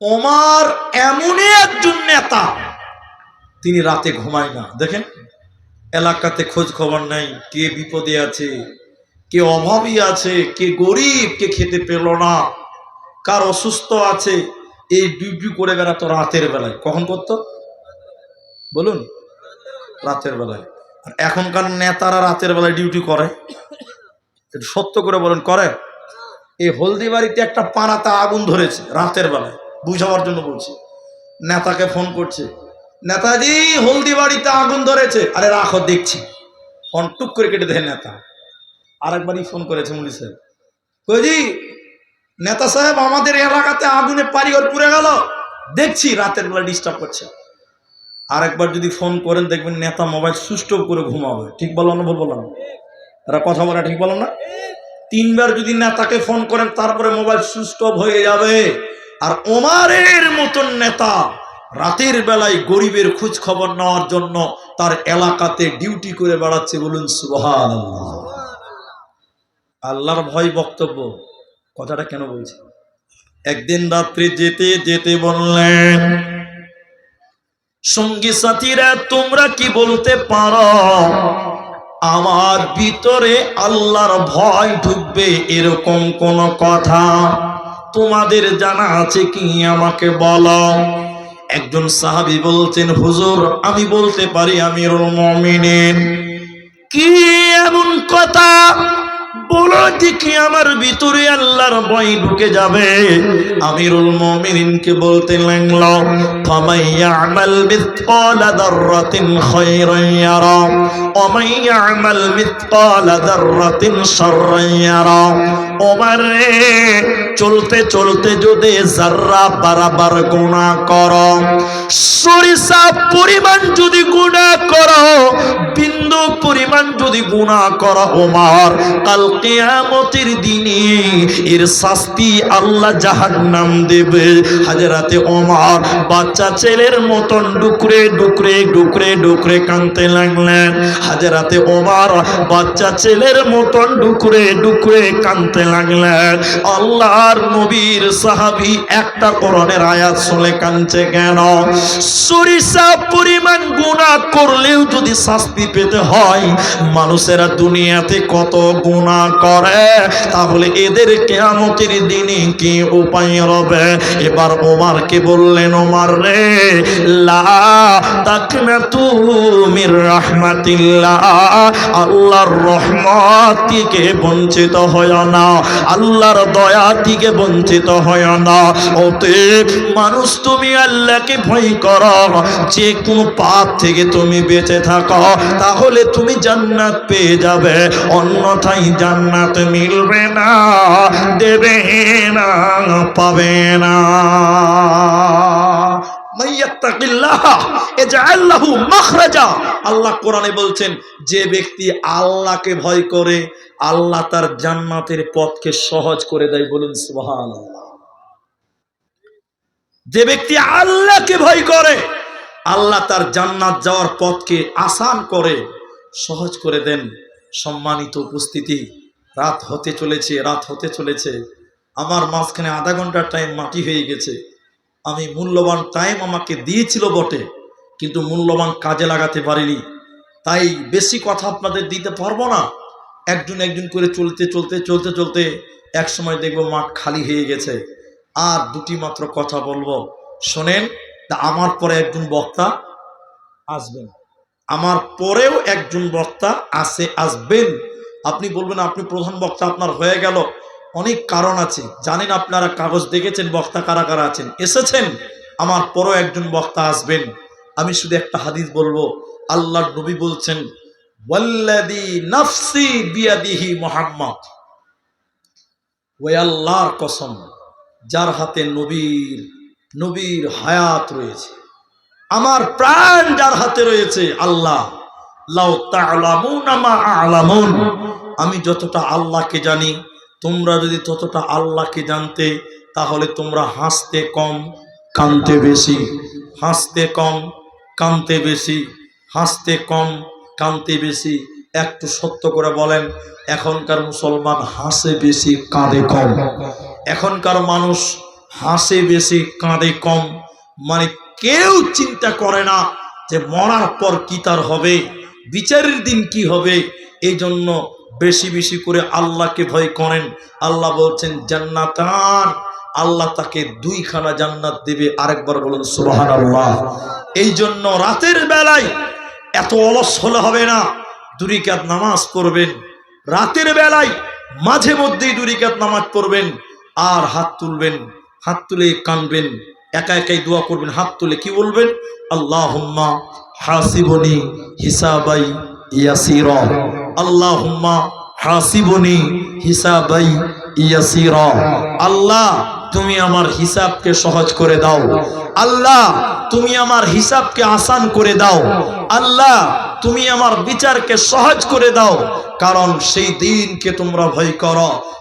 ওমার এমনই একজন নেতা, তিনি রাতে ঘুমায় না। দেখেন, এলাকাতে খোঁজ খবর নাই, কে বিপদে আছে, কে অভাবী আছে, কে গরিব, কে খেতে পেল না, কার অসুস্থ আছে, এই ডিউটি করে বেড়াতো রাতের বেলায়। কখন করতো? বলুন, রাতের বেলায়। আর এখনকার নেতারা রাতের বেলায় ডিউটি করে। সত্য করে বলেন করে এই হলদিবাড়িতে একটা পাড়াতে আগুন ধরেছে, রাতের বেলায়। বুঝাবার জন্য বলছি। নেতাকে ফোন করছে। নেতাজি, হলদিবাড়িতে আগুন ধরেছে। আরে রাখো, দেখছি। ফোন টুক করে কেটে দেয় নেতা। আরেকবারই ফোন করেছে মুলি সাহেব। কইজি নেতা সাহেব, আমাদের এলাকাতে আগুনে পারিঘর পুড়ে গেল। দেখছি, রাতের বেলা ডিস্টার্ব করছে। আরেকবার যদি ফোন করেন, দেখবেন নেতা মোবাইল অফ করে ঘুমাবে। ঠিক বললাম না ভুল বললাম? এরা কথা বলা, ঠিক বললাম না? তিনবার যদি নেতাকে ফোন করেন, তারপরে মোবাইল অফ হয়ে যাবে। আর ওমারের মতন নেতা রাতের বেলায় গরিবের খোঁজ খবর নেওয়ার জন্য তার এলাকাতে ডিউটি করে বেড়াচ্ছে বলুন সুবহান আল্লাহর ভয় বক্তব্য, কথাটা কেন বলছি? একদিন রাত্রে যেতে যেতে বললেন, সঙ্গী সাথীরা, তোমরা কি বলতে পারো? আমার ভিতরে আল্লাহর ভয় ঢুকবে এরকম কোন কথা। তোমাদের জানা আছে কি আমাকে বলো? একজন সাহাবি বলছেন, হুজুর, আমি বলতে পারি মুমিনিন। কি এমন কথা? বলো দেখি আমার ভিতরে আল্লাহর ভয় ঢুকে যাবে। আমিরুল মুমিনিনকে বলতে লাগল, ফামাই ইয়ামাল মিথকালা দাররাতিন খায়রান চলতে চলতে যদি যাররা বারাবার গুনাহ করো সরিষা পরিমাণ যদি গুনাহ করো পরিমাণ যদি গুনাহ করো ওমর কাল কিয়ামতের দিনে এর শাস্তি আল্লাহ জাহান্নাম দেবে। হাজরাতে ওমর বাচ্চা ছেলের মতন ডুকরে ডুকরে ডুকরে ডুকরে কাঁদতে লাগলেন। হাজরাতে ওমর বাচ্চা ছেলের মতন ডুকরে ডুকরে কাঁদতে লাগলেন। আল্লাহর নবীর সাহাবী একটা কোরআনের আয়াত শুনে কাঁদছে কেন? সরিষা পরিমাণ গুনাহ করলেও যদি শাস্তি পেতে হয় মানুষেরা দুনিয়াতে কত গুনাহ করে, তাহলে এদের কেয়ামতের দিনে কি উপায় রবে? এবার ওমারকে বললেন, ওমার রে আল্লাহর রহমত থেকে বঞ্চিত হয় না, আল্লাহর দয়া থেকে বঞ্চিত হয় না, অতএব মানুষ তুমি আল্লাহকে ভয় করো, যে কোনো পাপ থেকে তুমি বেঁচে থাকো, তাহলে তুমি জান্নাত পেয়ে যাবে, অন্যথায় জান্নাত মিলবে না, দেবে না, পাবে না। আল্লাহ কোরআনে বলছেন, যে ব্যক্তি আল্লাহকে ভয় করে, আল্লাহ তার জান্নাতের পথকে সহজ করে দেয় বলুন যে ব্যক্তি আল্লাহকে ভয় করে, আল্লাহ তার জান্নাত যাওয়ার পথকে আসান করে সহজ করে দেন সম্মানিত উপস্থিতি। রাত হতে চলেছে, রাত হতে চলেছে। আমার মাঝখানে আধা ঘণ্টার টাইম মাটি হয়ে গেছে। আমি মূল্যবান টাইম আমাকে দিয়েছিল বটে, কিন্তু মূল্যবান কাজে লাগাতে পারিনি। তাই বেশি কথা আপনাদের দিতে পারব না। একজন একজন করে চলতে চলতে চলতে চলতে এক সময় দেখব মাঠ খালি হয়ে গেছে। আর দুটি মাত্র কথা বলব। শোনেন, তা আমার পরে একজন বক্তা আসবেন। আমার পরেও একজন বক্তা আসে আসবেন। আপনি বলবেন, আপনি প্রধান বক্তা, আপনার হয়ে গেল। অনেক কারণ আছে। জানেন আপনারা কাগজ দেখেছেন, বক্তা কারা কারা আছেন? এসেছেন? আমার পরও একজন বক্তা আসবেন। আমি শুধু একটা হাদিস বলব। আল্লাহর নবী বলছেন ওয়াল্লাদি নাফসি মোহাম্মদ। আল্লাহর কসম, যার হাতে নবীর নবীর হায়াত রয়েছে। আমার প্রাণ যার হাতে রয়েছে, আল্লাহ। আমি যতটা আল্লাহকে জানি, তোমরা যদি ততটা আল্লাহকে জানতে, তাহলে তোমরা হাসতে কম, কানতে বেশি। হাসতে কম, কানতে বেশি। হাসতে কম, কানতে বেশি। একটু সত্য করে বলেন, এখনকার মুসলমান হাসে বেশি, কাঁদে কম। এখনকার মানুষ হাসে বেশি, কাঁদে কম। মানে কেউ চিন্তা করে না যে মরার পর কি তার হবে, বিচারের দিন কি হবে। এই জন্য বেশি বেশি করে আল্লাহকে ভয় করেন। আল্লাহ বলছেন, জান্নাতান। আল্লাহ তাকে দুইখানা জান্নাত দেবে, আরেকবার বলুন সুবাহান আল্লাহ এই জন্য রাতের বেলায় এত অলস হলে হবে না, দুরিকাত নামাজ পড়বেন। রাতের বেলায় মাঝে মধ্যেই দুরিকাত নামাজ পড়বেন, আর হাত তুলবেন, হাত তুলে কানবেন। একা একাই দোয়া করবেন, হাত তুলে কি বলবেন? আল্লাহ হাসিবনি হিসাবাই ইয়াসির। আল্লাহ হাসিবনি হিসাবাই ইয়াসির। আল্লাহ, তুমি আমার হিসাবকে সহজ করে দাও। আল্লাহ, তুমি আমার হিসাবকে আসান করে দাও। আল্লাহ, তুমি আমার বিচারকে সহজ করে দাও। কারণ সেই দিনকে তোমরা ভয় করো।